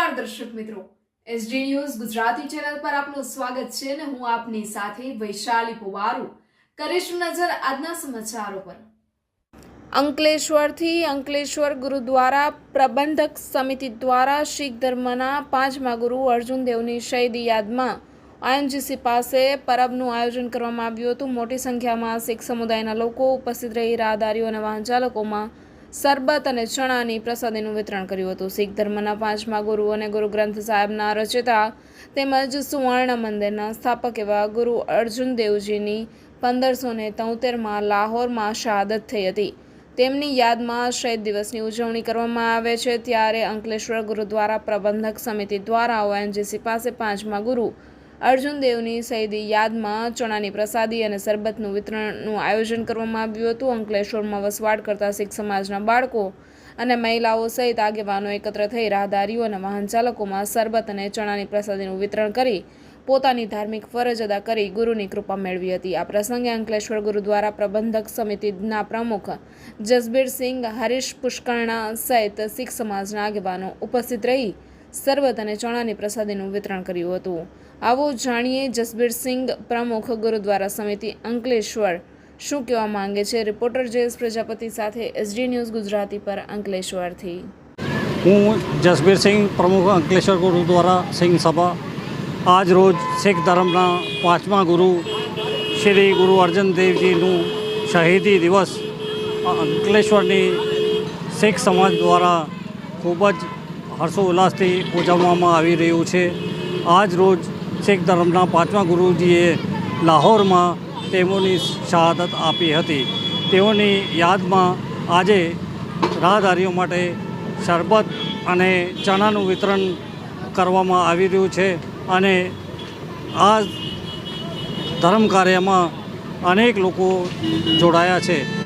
નમસ્કાર દર્શક મિત્રો. એસડી ન્યૂઝ ગુજરાતી ચેનલ પર આપનું સ્વાગત છે અને હું આપની સાથે વૈશાલી પુવારુ. કરીશું નજર આજના સમાચારો પર. અંકલેશ્વરથી અંકલેશ્વર ગુરુદ્વારા પ્રબંધક સમિતિ દ્વારા શીખ ધર્મના પાંચમા ગુરુ અર્જુન દેવની શહીદી યાદમાં આઈએમજીસી પાસે પરબનું આયોજન કરવામાં આવ્યું હતું. મોટી સંખ્યામાં શીખ સમુદાયના લોકો ઉપસ્થિત રહી રાહદારીઓ અને વાહન ચાલકોમાં સરબત અને ચણાની પ્રસાદીનું વિતરણ કર્યું હતું. શીખ ધર્મના પાંચમા ગુરુ અને ગુરુ ગ્રંથ સાહેબના રચયિતા તેમજ સુવર્ણ મંદિરના સ્થાપક એવા ગુરુ અર્જુન દેવજીની પંદરસો ને તોતેરમાં લાહોરમાં શહાદત થઈ હતી. તેમની યાદમાં શહીદ દિવસની ઉજવણી કરવામાં આવે છે ત્યારે અંકલેશ્વર ગુરુદ્વારા પ્રબંધક સમિતિ દ્વારા ઓએનજીસી પાસે પાંચમા ગુરુ અર્જુન દેવની શહીદી યાદમાં ચણાની પ્રસાદી અને શરબતનું વિતરણનું આયોજન કરવામાં આવ્યું હતું. અંકલેશ્વરમાં વસવાટ કરતા શીખ સમાજના બાળકો અને મહિલાઓ સહિત આગેવાનો એકત્ર થઈ રાહદારીઓ અને વાહન ચાલકોમાં શરબત અને ચણાની પ્રસાદીનું વિતરણ કરી પોતાની ધાર્મિક ફરજ અદા કરી ગુરુની કૃપા મેળવી હતી. આ પ્રસંગે અંકલેશ્વર ગુરુદ્વારા પ્રબંધક સમિતિના પ્રમુખ જસબીરસિંહ હરીશ પુષ્કરણા સહિત શીખ સમાજના આગેવાનો ઉપસ્થિત રહી સરબત અને ચણાની પ્રસાદીનું વિતરણ કર્યું હતું. આવો જાણીએ જસબીરસિંહ પ્રમુખ ગુરુદ્વારા સમિતિ અંકલેશ્વર, શું કહેવા માંગે છે? રિપોર્ટર જયેશ પ્રજાપતિ સાથે એસડી ન્યૂઝ ગુજરાતી પર અંકલેશ્વરથી. હું જસબીરસિંહ પ્રમુખ અંકલેશ્વર ગુરુદ્વારા સિંહ સભા. આજ રોજ શીખ ધર્મના પાંચમા ગુરુ શ્રી ગુરુ અર્જન દેવજીનું શહીદી દિવસ અંકલેશ્વરની શીખ સમાજ દ્વારા ખૂબ જ હર્ષોલ્લાસથી ઉજવવામાં આવી રહ્યું છે. આજ રોજ શીખ ધર્મના પાંચમા ગુરુજીએ લાહોરમાં તેમની શહાદત આપી હતી. તેઓની યાદમાં આજે રાહદારીઓ માટે શરબત અને ચણાનું વિતરણ કરવામાં આવી રહ્યું છે અને આ ધર્મ કાર્યમાં અનેક લોકો જોડાયા છે.